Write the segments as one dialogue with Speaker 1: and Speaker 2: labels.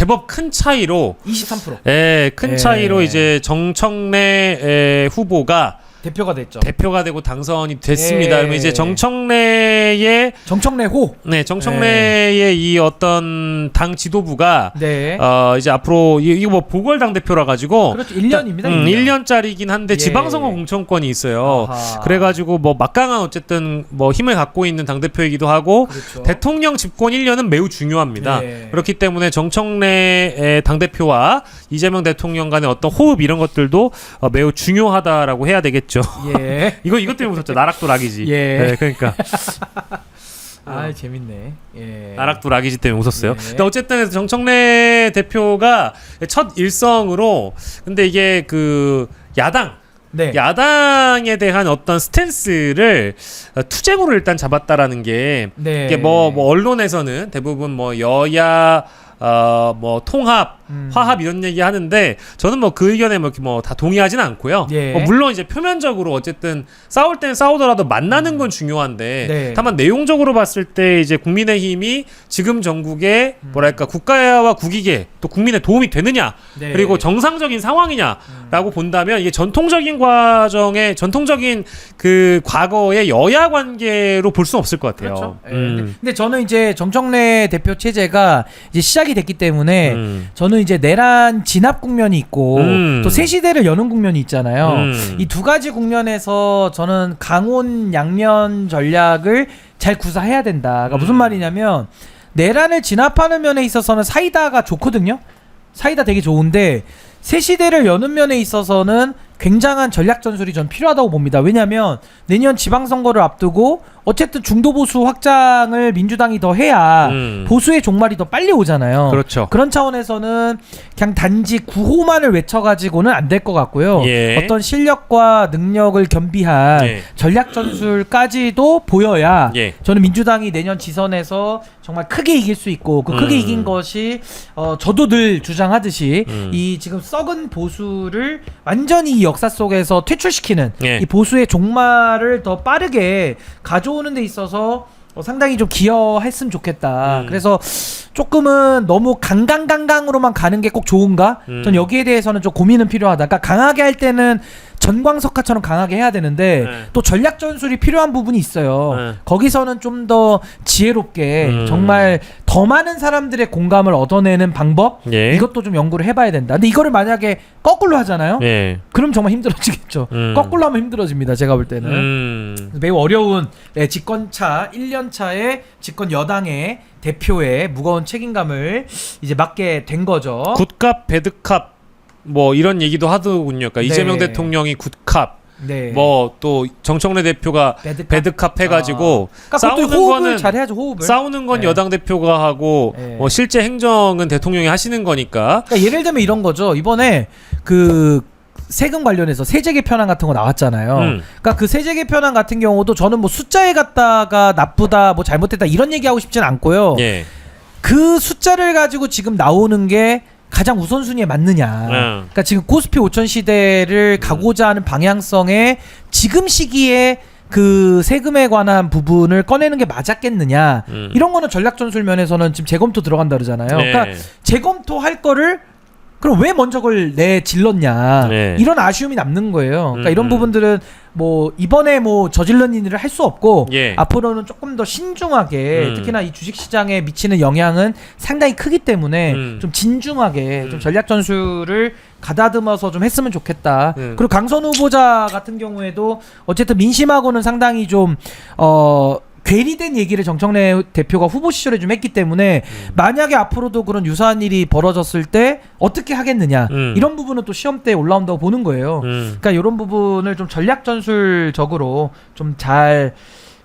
Speaker 1: 제법 큰 차이로
Speaker 2: 23%
Speaker 1: 예, 큰
Speaker 2: 예.
Speaker 1: 차이로 이제 정청래 에, 후보가
Speaker 2: 대표가 됐죠.
Speaker 1: 대표가 되고 당선이 됐습니다.
Speaker 2: 예.
Speaker 1: 그러면 이제 정청래의
Speaker 2: 정청래 호.
Speaker 1: 네, 정청래의 이 어떤 당 지도부가
Speaker 2: 네.
Speaker 1: 어 이제 앞으로 이- 이거 뭐 보궐 당 대표라 가지고
Speaker 2: 그렇죠. 1년입니다.
Speaker 1: 음, 1년짜리긴 한데
Speaker 2: 예.
Speaker 1: 지방선거 공천권이 있어요.
Speaker 2: 아하.
Speaker 1: 그래가지고 뭐 막강한 어쨌든 뭐 힘을 갖고 있는 당 대표이기도 하고
Speaker 2: 그렇죠.
Speaker 1: 대통령 집권 1년은 매우 중요합니다.
Speaker 2: 예.
Speaker 1: 그렇기 때문에 정청래의 당 대표와 이재명 대통령 간의 어떤 호흡 이런 것들도 어, 매우 중요하다라고 해야 되겠죠.
Speaker 2: 예.
Speaker 1: 이거 이것 때문에 웃었죠. 나락도 락이지.
Speaker 2: 예.
Speaker 1: 네, 그러니까
Speaker 2: 아, 재밌네. 예.
Speaker 1: 나락도 락이지 때문에 웃었어요.
Speaker 2: 네.
Speaker 1: 근데 어쨌든 정청래 대표가 첫 일성으로 근데 이게 그 야당
Speaker 2: 네.
Speaker 1: 야당에 대한 어떤 스탠스를 어, 투쟁으로 일단 잡았다라는 게
Speaker 2: 네.
Speaker 1: 이게 뭐, 뭐 언론에서는 대부분 뭐 여야 어뭐 통합
Speaker 2: 음.
Speaker 1: 화합 이런 얘기 하는데 저는 뭐 그 의견에 뭐다 동의하지는 않고요.
Speaker 2: 예.
Speaker 1: 뭐 물론 이제 표면적으로 어쨌든 싸울 땐 싸우더라도 만나는 건 중요한데
Speaker 2: 네.
Speaker 1: 다만 내용적으로 봤을 때 이제 국민의힘이 지금 전국에
Speaker 2: 음.
Speaker 1: 뭐랄까 국가와 국익에 또 국민에 도움이 되느냐
Speaker 2: 네.
Speaker 1: 그리고 정상적인 상황이냐라고 본다면 이게 전통적인 과정의 전통적인 그 과거의 여야 관계로 볼 수는 없을 것 같아요.
Speaker 2: 그렇죠. 예.
Speaker 1: 음.
Speaker 2: 근데, 근데 저는 이제 정청래 대표 체제가 이제 시작이 됐기 때문에
Speaker 1: 음.
Speaker 2: 저는 이제 내란 진압 국면이 있고
Speaker 1: 음.
Speaker 2: 또 새 시대를 여는 국면이 있잖아요.
Speaker 1: 음.
Speaker 2: 이두 가지 국면에서 저는 강원 양면 전략을 잘 구사해야 된다. 그러니까 무슨
Speaker 1: 음.
Speaker 2: 말이냐면 내란을 진압하는 면에 있어서는 사이다가 좋거든요. 사이다 되게 좋은데 새 시대를 여는 면에 있어서는 굉장한 전략 전술이 전 필요하다고 봅니다. 왜냐하면 내년 지방선거를 앞두고 어쨌든 중도 보수 확장을 민주당이 더 해야
Speaker 1: 음.
Speaker 2: 보수의 종말이 더 빨리 오잖아요.
Speaker 1: 그렇죠.
Speaker 2: 그런 차원에서는 그냥 단지 구호만을 외쳐가지고는 안 될 것 같고요.
Speaker 1: 예.
Speaker 2: 어떤 실력과 능력을 겸비한
Speaker 1: 예.
Speaker 2: 전략 전술까지도 보여야
Speaker 1: 예.
Speaker 2: 저는 민주당이 내년 지선에서 정말 크게 이길 수 있고 그 크게
Speaker 1: 음.
Speaker 2: 이긴 것이 어, 저도 늘 주장하듯이
Speaker 1: 음.
Speaker 2: 이 지금 썩은 보수를 완전히 이 역사 속에서 퇴출시키는
Speaker 1: 예.
Speaker 2: 이 보수의 종말을 더 빠르게 가져 오는 데 있어서 어, 상당히 좀 기여했으면 좋겠다.
Speaker 1: 음.
Speaker 2: 그래서 조금은 너무 강강강강으로만 가는 게 꼭 좋은가?
Speaker 1: 음.
Speaker 2: 전 여기에 대해서는 좀 고민은 필요하다. 그러니까 강하게 할 때는 전광석화처럼 강하게 해야 되는데
Speaker 1: 네.
Speaker 2: 또 전략 전술이 필요한 부분이 있어요.
Speaker 1: 네.
Speaker 2: 거기서는 좀 더 지혜롭게
Speaker 1: 음.
Speaker 2: 정말 더 많은 사람들의 공감을 얻어내는 방법
Speaker 1: 예.
Speaker 2: 이것도 좀 연구를 해봐야 된다. 근데 이거를 만약에 거꾸로 하잖아요.
Speaker 1: 예.
Speaker 2: 그럼 정말 힘들어지겠죠.
Speaker 1: 음.
Speaker 2: 거꾸로 하면 힘들어집니다. 제가 볼 때는.
Speaker 1: 음.
Speaker 2: 매우 어려운 네, 집권차 1년 차의 집권 여당의 대표의 무거운 책임감을 이제 맡게 된 거죠.
Speaker 1: 굿캅 배드캅 뭐 이런 얘기도 하더군요. 그러니까
Speaker 2: 네.
Speaker 1: 이재명 대통령이 굿캅
Speaker 2: 네.
Speaker 1: 뭐 또 정청래 대표가
Speaker 2: 배드캅.
Speaker 1: 배드캅 해가지고
Speaker 2: 그러니까 그것도
Speaker 1: 싸우는
Speaker 2: 호흡을
Speaker 1: 거는
Speaker 2: 잘 해야죠. 호흡을.
Speaker 1: 싸우는 건
Speaker 2: 네.
Speaker 1: 여당 대표가 하고
Speaker 2: 네.
Speaker 1: 뭐 실제 행정은 대통령이 하시는 거니까
Speaker 2: 그러니까 예를 들면 이런 거죠. 이번에 그 세금 관련해서 세제 개편안 같은 거 나왔잖아요.
Speaker 1: 음.
Speaker 2: 그러니까 그 세제 개편안 같은 경우도 저는 뭐 숫자에 갖다가 나쁘다, 뭐 잘못됐다 이런 얘기하고 싶진 않고요.
Speaker 1: 예.
Speaker 2: 그 숫자를 가지고 지금 나오는 게 가장 우선순위에 맞느냐.
Speaker 1: 음.
Speaker 2: 그러니까 지금 코스피 5천 시대를 가고자 하는 방향성에 지금 시기에 그 세금에 관한 부분을 꺼내는 게 맞았겠느냐.
Speaker 1: 음.
Speaker 2: 이런 거는 전략 전술 면에서는 지금 재검토 들어간다 그러잖아요.
Speaker 1: 네.
Speaker 2: 그러니까 재검토할 거를 그럼 왜 먼저 그걸 내 질렀냐
Speaker 1: 네.
Speaker 2: 이런 아쉬움이 남는 거예요. 그러니까
Speaker 1: 음,
Speaker 2: 이런
Speaker 1: 음.
Speaker 2: 부분들은 뭐 이번에 뭐 저질른 일을 할 수 없고
Speaker 1: 예.
Speaker 2: 앞으로는 조금 더 신중하게
Speaker 1: 음.
Speaker 2: 특히나 이 주식 시장에 미치는 영향은 상당히 크기 때문에
Speaker 1: 음.
Speaker 2: 좀 진중하게
Speaker 1: 음.
Speaker 2: 좀 전략 전술을 가다듬어서 좀 했으면 좋겠다.
Speaker 1: 음.
Speaker 2: 그리고 강선 후보자 같은 경우에도 어쨌든 민심하고는 상당히 좀 어 괴리된 얘기를 정청래 대표가 후보 시절에 좀 했기 때문에
Speaker 1: 음.
Speaker 2: 만약에 앞으로도 그런 유사한 일이 벌어졌을 때 어떻게 하겠느냐
Speaker 1: 음.
Speaker 2: 이런 부분은 또 시험 때 올라온다고 보는 거예요.
Speaker 1: 음.
Speaker 2: 그러니까 이런 부분을 좀 전략 전술적으로 좀 잘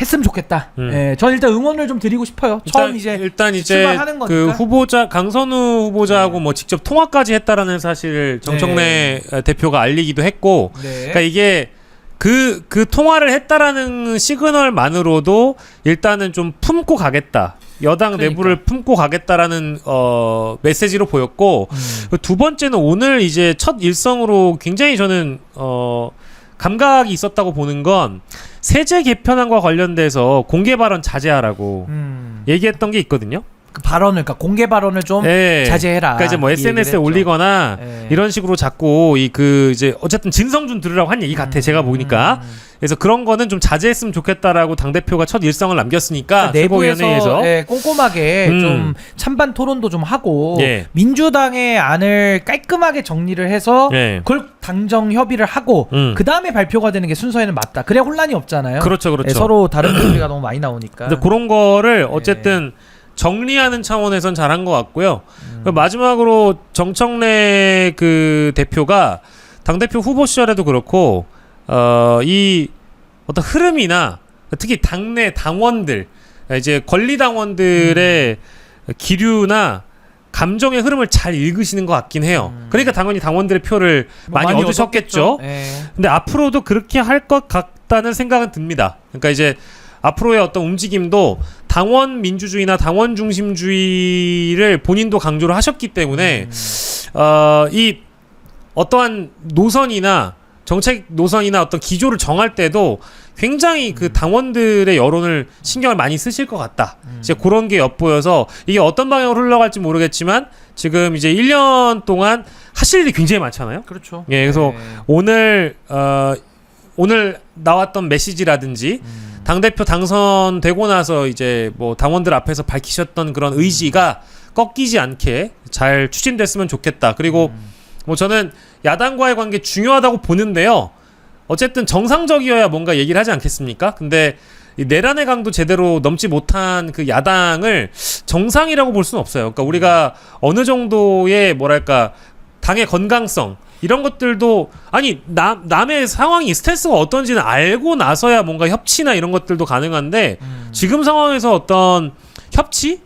Speaker 2: 했으면 좋겠다.
Speaker 1: 음.
Speaker 2: 예, 전 일단 응원을 좀 드리고 싶어요. 처음 이제
Speaker 1: 일단 이제 그
Speaker 2: 거니까.
Speaker 1: 후보자 강선우 후보자하고 뭐 직접 통화까지 했다라는 사실을 정청래 대표가 알리기도 했고
Speaker 2: 네.
Speaker 1: 그러니까 이게 그, 그 통화를 했다라는 시그널만으로도 일단은 좀 품고 가겠다. 여당
Speaker 2: 그러니까.
Speaker 1: 내부를 품고 가겠다라는 어, 메시지로 보였고
Speaker 2: 음.
Speaker 1: 그두 번째는 오늘 이제 첫 일성으로 굉장히 저는 어, 감각이 있었다고 보는 건 세제 개편안과 관련돼서 공개 발언 자제하라고
Speaker 2: 음.
Speaker 1: 얘기했던 게 있거든요.
Speaker 2: 그 발언을 그러니까 공개 발언을 좀
Speaker 1: 예.
Speaker 2: 자제해라.
Speaker 1: 그러니까 이제 뭐 SNS에. 올리거나
Speaker 2: 예.
Speaker 1: 이런 식으로 자꾸 이 그 이제 어쨌든 진성준 들으라고 한 얘기 같아 제가 보니까
Speaker 2: 음.
Speaker 1: 그래서 그런 거는 좀 자제했으면 좋겠다라고 당 대표가 첫 일성을 남겼으니까
Speaker 2: 그러니까
Speaker 1: 내부에서
Speaker 2: 예, 꼼꼼하게
Speaker 1: 음.
Speaker 2: 좀 찬반 토론도 좀 하고
Speaker 1: 예.
Speaker 2: 민주당의 안을 깔끔하게 정리를 해서
Speaker 1: 예.
Speaker 2: 그걸 당정 협의를 하고
Speaker 1: 음.
Speaker 2: 그 다음에 발표가 되는 게 순서에는 맞다. 그래야 혼란이 없잖아요.
Speaker 1: 그렇죠, 그렇죠.
Speaker 2: 예, 서로 다른 목소리가 너무 많이 나오니까.
Speaker 1: 근데 그런 거를
Speaker 2: 네.
Speaker 1: 어쨌든 정리하는 차원에선 잘한 것 같고요.
Speaker 2: 음.
Speaker 1: 그 마지막으로 정청래 그 대표가 당 대표 후보 시절에도 그렇고 어 이 어떤 흐름이나 특히 당내 당원들 이제 권리 당원들의
Speaker 2: 음.
Speaker 1: 기류나 감정의 흐름을 잘 읽으시는 것 같긴 해요.
Speaker 2: 음.
Speaker 1: 그러니까 당연히 당원들의 표를
Speaker 2: 뭐
Speaker 1: 많이, 얻으셨겠죠.
Speaker 2: 예.
Speaker 1: 근데 앞으로도 그렇게 할 것 같다는 생각은 듭니다. 그러니까 이제 앞으로의 어떤 움직임도 당원 민주주의나 당원 중심주의를 본인도 강조를 하셨기 때문에
Speaker 2: 음.
Speaker 1: 어, 이 어떠한 노선이나 정책 노선이나 어떤 기조를 정할 때도 굉장히 그 당원들의 여론을 신경을 많이 쓰실 것 같다.
Speaker 2: 음.
Speaker 1: 이제 그런 게 엿보여서 이게 어떤 방향으로 흘러갈지 모르겠지만 지금 이제 1년 동안 하실 일이 굉장히 많잖아요.
Speaker 2: 그렇죠.
Speaker 1: 예, 그래서 오늘 어 오늘 나왔던 메시지라든지
Speaker 2: 음.
Speaker 1: 당 대표 당선되고 나서 이제 뭐 당원들 앞에서 밝히셨던 그런 의지가 꺾이지 않게 잘 추진됐으면 좋겠다. 그리고
Speaker 2: 음.
Speaker 1: 뭐 저는 야당과의 관계 중요하다고 보는데요. 어쨌든 정상적이어야 뭔가 얘기를 하지 않겠습니까? 근데 이 내란의 강도 제대로 넘지 못한 그 야당을 정상이라고 볼 수는 없어요. 그러니까 우리가 어느 정도의 뭐랄까 당의 건강성 이런 것들도 아니 남 남의 상황이 스탠스가 어떤지는 알고 나서야 뭔가 협치나 이런 것들도 가능한데
Speaker 2: 음.
Speaker 1: 지금 상황에서 어떤 협치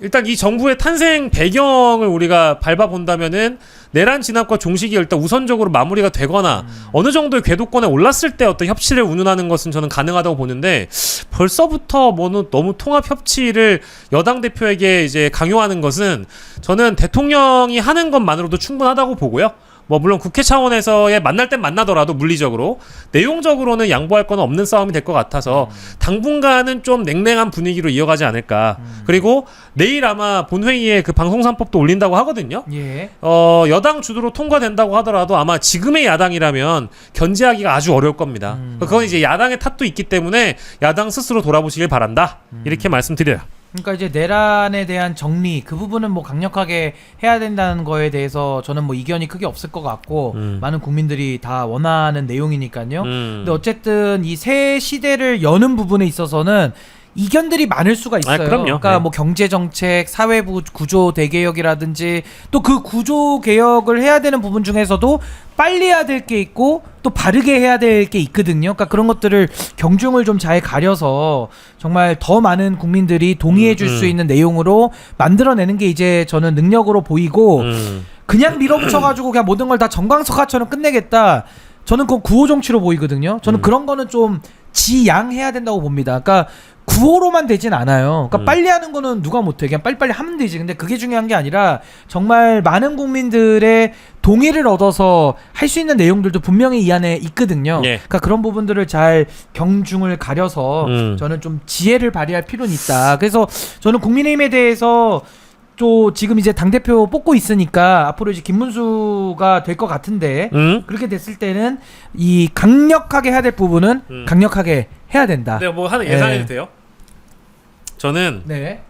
Speaker 1: 일단 이 정부의 탄생 배경을 우리가 밟아본다면은 내란 진압과 종식이 일단 우선적으로 마무리가 되거나 어느 정도의 궤도권에 올랐을 때 어떤 협치를 운운하는 것은 저는 가능하다고 보는데 벌써부터 뭐는 너무 통합 협치를 여당 대표에게 이제 강요하는 것은 저는 대통령이 하는 것만으로도 충분하다고 보고요. 뭐 물론 국회 차원에서의 만날 땐 만나더라도 물리적으로 내용적으로는 양보할 건 없는 싸움이 될 것 같아서 당분간은 좀 냉랭한 분위기로 이어가지 않을까. 그리고 내일 아마 본회의에 그 방송산법도 올린다고 하거든요.
Speaker 2: 예.
Speaker 1: 어, 여당 주도로 통과된다고 하더라도 아마 지금의 야당이라면 견제하기가 아주 어려울 겁니다.
Speaker 2: 음.
Speaker 1: 그건 이제 야당의 탓도 있기 때문에 야당 스스로 돌아보시길 바란다. 이렇게 말씀드려요.
Speaker 2: 그러니까 이제 내란에 대한 정리 그 부분은 뭐 강력하게 해야 된다는 거에 대해서 저는 뭐 이견이 크게 없을 것 같고
Speaker 1: 음.
Speaker 2: 많은 국민들이 다 원하는 내용이니까요.
Speaker 1: 음.
Speaker 2: 근데 어쨌든 이 새 시대를 여는 부분에 있어서는 이견들이 많을 수가 있어요.
Speaker 1: 아, 그럼요.
Speaker 2: 그러니까
Speaker 1: 네.
Speaker 2: 뭐 경제 정책, 사회부 구조 대개혁이라든지 또 그 구조 개혁을 해야 되는 부분 중에서도 빨리 해야 될 게 있고 또 바르게 해야 될 게 있거든요. 그러니까 그런 것들을 경중을 좀 잘 가려서 정말 더 많은 국민들이 동의해 줄수
Speaker 1: 음, 음.
Speaker 2: 있는 내용으로 만들어내는 게 이제 저는 능력으로 보이고
Speaker 1: 음.
Speaker 2: 그냥 밀어붙여가지고 그냥 모든 걸 다 정광석화처럼 끝내겠다. 저는 그건 구호 정치로 보이거든요. 저는
Speaker 1: 음.
Speaker 2: 그런 거는 좀 지양해야 된다고 봅니다. 그러니까 구호로만 되진 않아요. 그러니까
Speaker 1: 음.
Speaker 2: 빨리 하는 거는 누가 못해. 그냥 빨리빨리 하면 되지. 근데 그게 중요한 게 아니라 정말 많은 국민들의 동의를 얻어서 할 수 있는 내용들도 분명히 이 안에 있거든요.
Speaker 1: 예.
Speaker 2: 그러니까 그런 부분들을 잘 경중을 가려서
Speaker 1: 음.
Speaker 2: 저는 좀 지혜를 발휘할 필요는 있다. 그래서 저는 국민의힘에 대해서 또 지금 이제 당 대표 뽑고 있으니까 앞으로 이제 김문수가 될 것 같은데
Speaker 1: 음?
Speaker 2: 그렇게 됐을 때는 이 강력하게 해야 될 부분은
Speaker 1: 음.
Speaker 2: 강력하게 해야 된다.
Speaker 1: 네, 뭐 하나 예상해도
Speaker 2: 네.
Speaker 1: 돼요? 저는
Speaker 2: 네,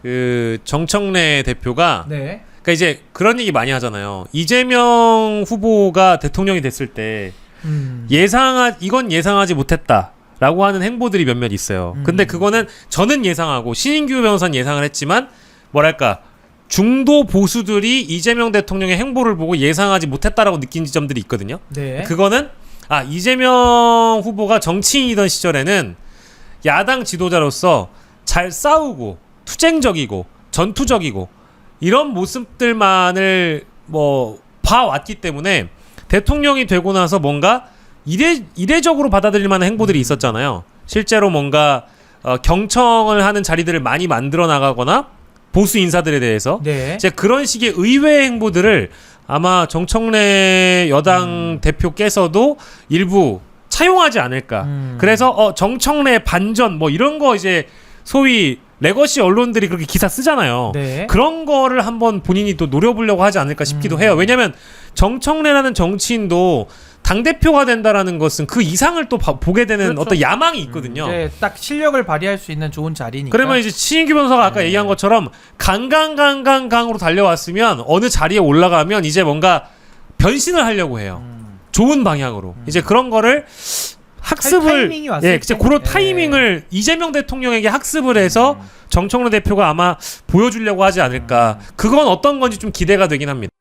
Speaker 1: 그 정청래 대표가
Speaker 2: 네,
Speaker 1: 그러니까 이제 그런 얘기 많이 하잖아요. 이재명 후보가 대통령이 됐을 때
Speaker 2: 음.
Speaker 1: 예상하 이건 예상하지 못했다 라고 하는 행보들이 몇몇 있어요.
Speaker 2: 음.
Speaker 1: 근데 그거는 저는 예상하고 신인규 변호사는 예상을 했지만 뭐랄까 중도 보수들이 이재명 대통령의 행보를 보고 예상하지 못했다라고 느낀 지점들이 있거든요.
Speaker 2: 네,
Speaker 1: 그거는 아 이재명 후보가 정치인이던 시절에는 야당 지도자로서 잘 싸우고 투쟁적이고 전투적이고 이런 모습들만을 뭐 봐왔기 때문에 대통령이 되고 나서 뭔가 이례 이례적으로 받아들일 만한 행보들이 있었잖아요. 실제로 뭔가 어, 경청을 하는 자리들을 많이 만들어 나가거나 보수 인사들에 대해서
Speaker 2: 네.
Speaker 1: 이제 그런 식의 의외의 행보들을 아마 정청래 여당 대표께서도 일부 차용하지 않을까.
Speaker 2: 음.
Speaker 1: 그래서 어 정청래 반전 뭐 이런 거 이제 소위 레거시 언론들이 그렇게 기사 쓰잖아요.
Speaker 2: 네.
Speaker 1: 그런 거를 한번 본인이 또 노려보려고 하지 않을까 싶기도
Speaker 2: 음.
Speaker 1: 해요. 왜냐하면 정청래라는 정치인도 당 대표가 된다라는 것은 그 이상을 또 봐- 보게 되는
Speaker 2: 그렇죠.
Speaker 1: 어떤 야망이 있거든요.
Speaker 2: 이제 딱 실력을 발휘할 수 있는 좋은 자리니까.
Speaker 1: 그러면 이제 신인규 변호사가 아까
Speaker 2: 네.
Speaker 1: 얘기한 것처럼 강강강강강으로 달려왔으면 어느 자리에 올라가면 이제 뭔가 변신을 하려고 해요.
Speaker 2: 음.
Speaker 1: 좋은 방향으로. 이제 그런 거를 학습을
Speaker 2: 타이밍이 왔을
Speaker 1: 예,
Speaker 2: 때.
Speaker 1: 그런
Speaker 2: 예.
Speaker 1: 타이밍을 이재명 대통령에게 학습을 해서
Speaker 2: 음.
Speaker 1: 정청래 대표가 아마 보여주려고 하지 않을까. 그건 어떤 건지 좀 기대가 되긴 합니다.